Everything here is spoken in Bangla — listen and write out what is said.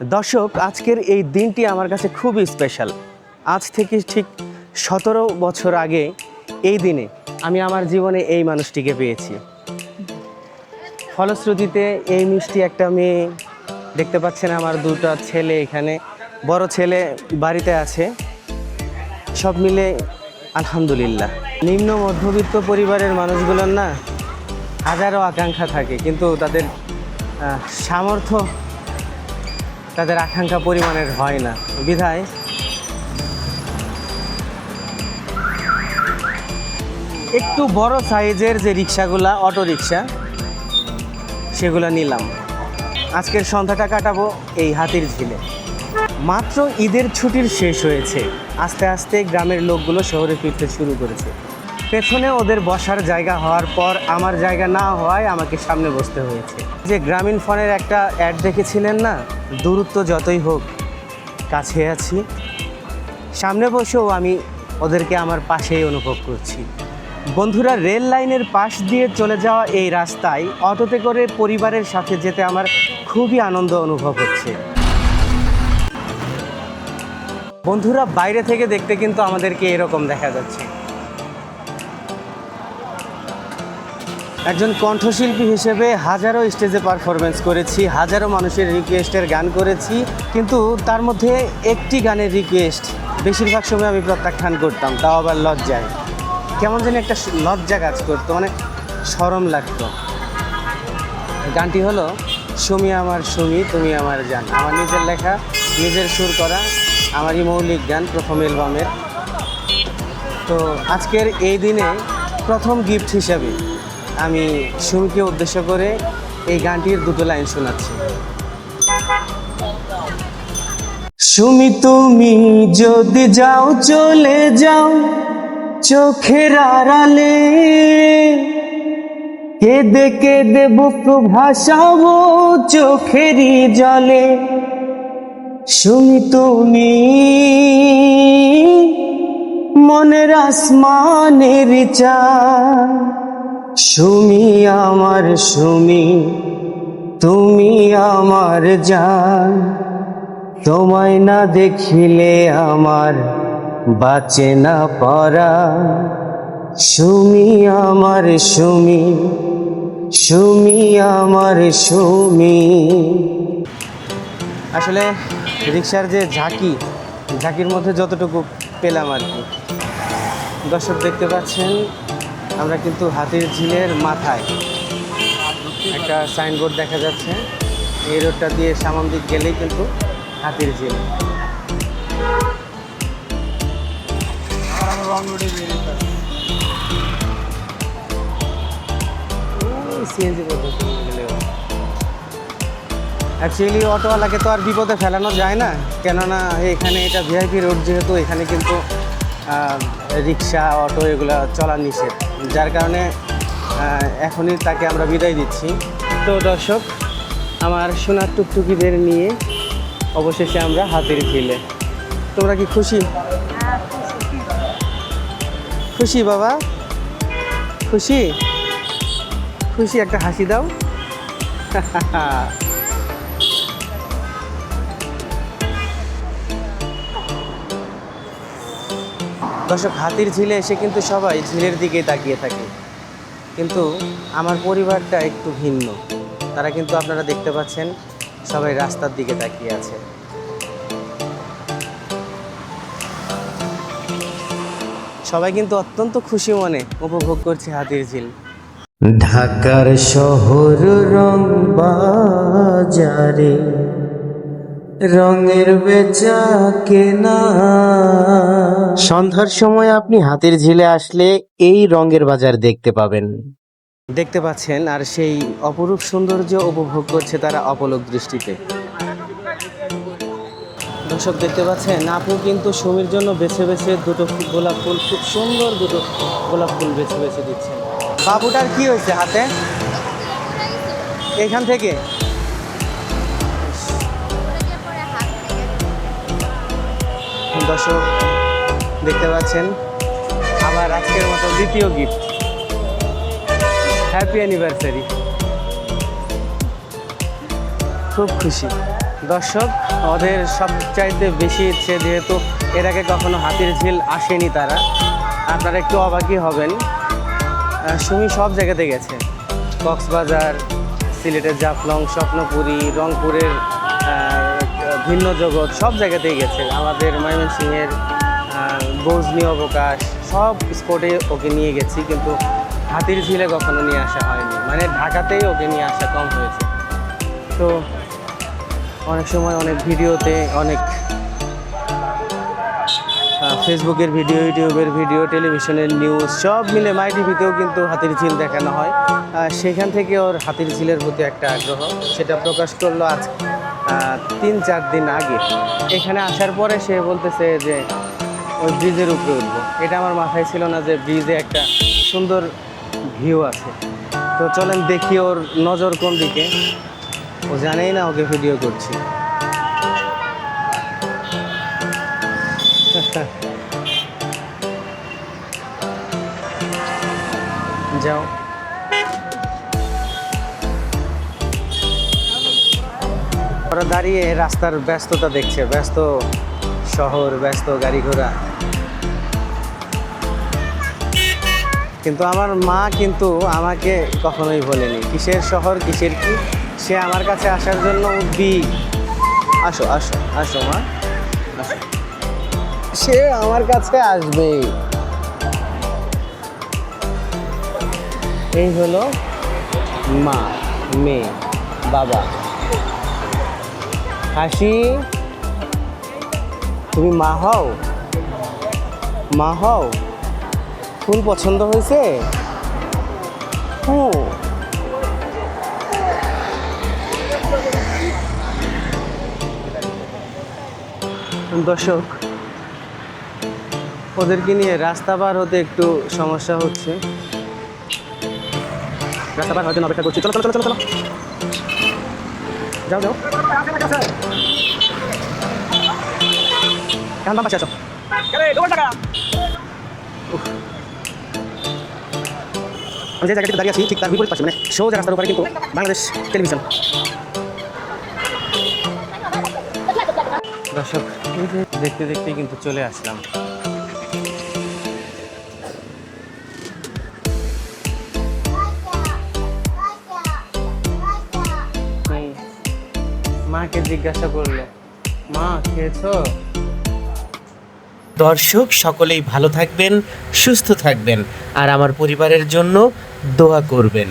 দর্শক, আজকের এই দিনটি আমার কাছে খুবই স্পেশাল আজ থেকে ঠিক সতেরো বছর আগে এই দিনে আমি আমার জীবনে এই মানুষটিকে পেয়েছি। ফলশ্রুতিতে এই মিষ্টি একটা মেয়ে দেখতে পাচ্ছেন আমার দুটো ছেলে এখানে। বড় ছেলে বাড়িতে আছে। সব মিলে আলহামদুলিল্লাহ। নিম্ন মধ্যবিত্ত পরিবারের মানুষগুলোর না হাজারো আকাঙ্ক্ষা থাকে, কিন্তু তাদের সামর্থ্য তাদের আকাঙ্ক্ষা পরিমাণের হয় না। বিধায় একটু বড় সাইজের যে রিক্সাগুলা অটো রিক্সা সেগুলো নিলাম। আজকের সন্ধ্যাটা কাটাবো এই হাতির ঝিলে। মাত্র ঈদের ছুটির শেষ হয়েছে। আস্তে আস্তে গ্রামের লোকগুলো শহরে ফিরতে শুরু করেছে। পেছনে ওদের বসার জায়গা হওয়ার পর আমার জায়গা না হওয়ায় আমাকে সামনে বসতে হয়েছে। যে গ্রামীণ ফোনের একটা অ্যাড দেখেছিলেন না? দূরত্ব যতই হোক, কাছে আছি। সামনে বসেও আমি ওদেরকে আমার পাশেই অনুভব করছি। বন্ধুরা, রেল লাইনের পাশ দিয়ে চলে যাওয়া এই রাস্তায় অটোতে করে পরিবারের সাথে যেতে আমার খুবই আনন্দ অনুভব হচ্ছে। বন্ধুরা, বাইরে থেকে দেখতে কিন্তু আমাদেরকে এরকম দেখা যাচ্ছে। একজন কণ্ঠশিল্পী হিসেবে হাজারো স্টেজে পারফরমেন্স করেছি, হাজারো মানুষের রিকোয়েস্টের গান করেছি, কিন্তু তার মধ্যে একটি গানের রিকোয়েস্ট বেশিরভাগ সময় আমি প্রত্যাখ্যান করতাম, তাও আবার লজ্জায়। কেমন যেন একটা লজ্জা কাজ করতো মানে সরম লাগতো। গানটি হলো, সুমি আমার সুমি, তুমি আমার জান। আমার নিজের লেখা, নিজের সুর করা, আমারই মৌলিক গান প্রথম অ্যালবামের। তো আজকের এই দিনে প্রথম গিফট হিসাবে আমি সুমিকে উদ্দেশ্য করে এই গানটির দুটো লাইন শোনাচ্ছি। সুমি, তুমি যদি যাও, চলে যাও চোখের আড়ালে। কেঁদে কেঁদে বুক ভাসাবো চোখেরই জলে। সুমি, তুমি মনের আসমানের চা সুমি, আমার সুমি, তুমি আমার জান। তোমায় না দেখিলে আমার বাঁচে না পরা। সুমি, আমার সুমি সুমি, আমার সুমি। আসলে রিক্সার যে ঝাঁকি, ঝাঁকির মধ্যে যতটুকু পেলাম আর কি। দর্শক দেখতে পাচ্ছেন আমরা কিন্তু হাতির ঝিলের মাথায় একটা সাইনবোর্ড দেখা যাচ্ছে। এই রোডটা দিয়ে সামন দিক গেলেই কিন্তু হাতির ঝিল। অ্যাকচুয়ালি অটোওয়ালাকে তো আর বিপদে ফেলানো যায় না। কেননা এখানে এটা ভিআইপি রোড যেহেতু, এখানে কিন্তু রিক্সা, অটো, এগুলো চলা নিষেধ। যার কারণে এখনই তাকে আমরা বিদায় দিচ্ছি। তো দর্শক, আমার সোনার টুকটুকিদের নিয়ে অবশেষে আমরা হাতের ঝিলে তোমরা কি খুশি? খুশি বাবা? খুশি? খুশি, একটা হাসি দাও। দর্শক, হাতির ঝিলে এসে কিন্তু সবাই ঝিলের দিকে তাকিয়ে থাকে। কিন্তু আমার পরিবারটা একটু ভিন্ন। তারা কিন্তু আপনারা দেখতে পাচ্ছেন, সবাই রাস্তার দিকে তাকিয়ে আছে। সবাই কিন্তু অত্যন্ত খুশি মনে উপভোগ করছে হাতির ঝিল। ঢাকার শহর রং বাজারে রঙের বেচা কেনা। সন্ধ্যার সময় আপনি হাতির ঝিলে আসলে এই রঙের বাজার দেখতে পাবেন। দেখতে পাচ্ছেন আর সেই অপরূপ সৌন্দর্য উপভোগ করছে তারা অপলক দৃষ্টিতে। দর্শক দেখতে পাচ্ছেন আপু কিন্তু সুমির জন্য বেছে বেছে দুটো গোলাপ ফুল খুব সুন্দর দুটো গোলাপ ফুল বেছে বেছে দিচ্ছেন। বাবুটার কি হয়েছে হাতে? এখান থেকে? দর্শক দেখতে পাচ্ছেন আমার আজকের মতো দ্বিতীয় গিফট হ্যাপি অ্যানিভার্সারি খুব খুশি। দর্শক, ওদের সবচাইতে বেশি ইচ্ছে যেহেতু এর আগে কখনো হাতির ঝিল আসেনি তারা। আপনারা একটু অবাকই হবেন। সুমি সব জায়গাতে গেছে। কক্সবাজার, সিলেটের জাফলং, স্বপ্নপুরী, রংপুরের ভিন্ন জগৎ সব জায়গাতেই গেছে। আমাদের ময়মনসিংহের গজনি অবকাশ সব স্পটে ওকে নিয়ে গেছি কিন্তু হাতির ঝিলে কখনো নিয়ে আসা হয়নি। মানে ঢাকাতেই ওকে নিয়ে আসা কম হয়েছে। তো অনেক সময় অনেক ভিডিওতে অনেক ফেসবুকের ভিডিও ইউটিউবের ভিডিও টেলিভিশনের নিউজ সব মিলে মাই টিভিতেও কিন্তু হাতির ঝিল দেখানো হয়। সেখান থেকে ওর হাতির ঝিলের প্রতি একটা আগ্রহ সেটা প্রকাশ করল আজ আহ, তিন চার দিন আগে। এখানে আসার পরে সে বলতেছে যে, ওই ব্রিজের উপরে উঠবো। এটা আমার মাথায় ছিল না যে ব্রিজে একটা সুন্দর ভিউ আছে। তো চলেন দেখি ওর নজর কোন দিকে। ও জানেই না ওকে ভিডিও করছি। যাও। ওরা দাঁড়িয়ে রাস্তার ব্যস্ততা দেখছে, ব্যস্ত শহর, ব্যস্ত গাড়ি ঘোড়া কিন্তু আমার মা কিন্তু আমাকে কখনোই বলেনি। কিসের শহর, কিসের কি? সে আমার কাছে আসার জন্য উদ্বিগ আসো আসো আসো মা সে আমার কাছে আসবেই এই হলো মা, মেয়ে, বাবা। হাসি? তুমি মা হও? মা হও? ফুল পছন্দ হয়েছে? হুম দর্শক, ওদেরকে নিয়ে রাস্তা পার হতে একটু সমস্যা হচ্ছে। রাস্তা পার জন্য অপেক্ষা করছি। চলো চলো চলো চলো। যাও যাও। এখন পাশে আছো? আমি যে জায়গাটিতে দাঁড়িয়ে আছি, ঠিক তার বিপরীত পাশে মানে সোজা রাস্তার উপরে কিন্তু বাংলাদেশ টেলিভিশন। দর্শক দেখতে দেখতে কিন্তু চলে আসলাম। মাকে জিজ্ঞাসা করল, মা, খেয়েছো? দর্শক, সকলেই ভালো থাকবেন, সুস্থ থাকবেন, আর আমার পরিবারের জন্য দোয়া করবেন।